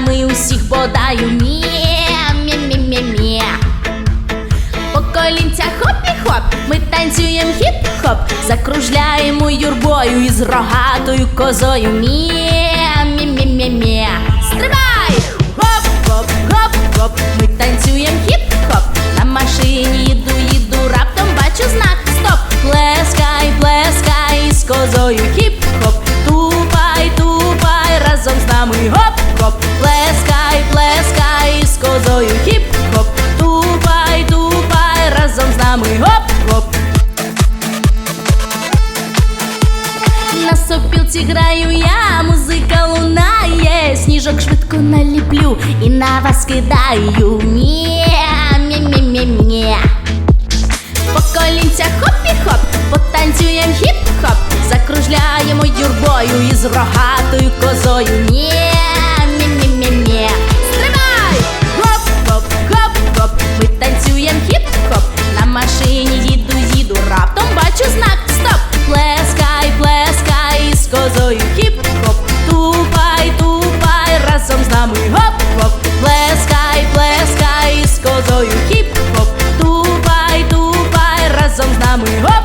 нами усіх бодаю мє, мє, мє, мє, мє. По колінцях хоп-і-хоп, ми танцюємо хіп-хоп, закружляємо юрбою із рогатою козою. Мє, мє, мє, мє, мє. Стрибай! Гоп-гоп, гоп-гоп, ми танцюємо хіп-хоп. На машині їду, їду, раптом бачу знак. Стоп! Плескай, плескай з козою хіп-хоп. З нами. Гоп-гоп, плескай, плескай з козою хіп-хоп. Тупай, тупай разом з нами. Гоп-гоп. На сопілці граю я, музика лунає, сніжок швидко наліплю і на вас кидаю. Мє, мє, мє, мє, мє. По колінцях хоп-і-хоп, потанцюєм хіп-хоп, закружляємо юрбою із рогатою козою. summer.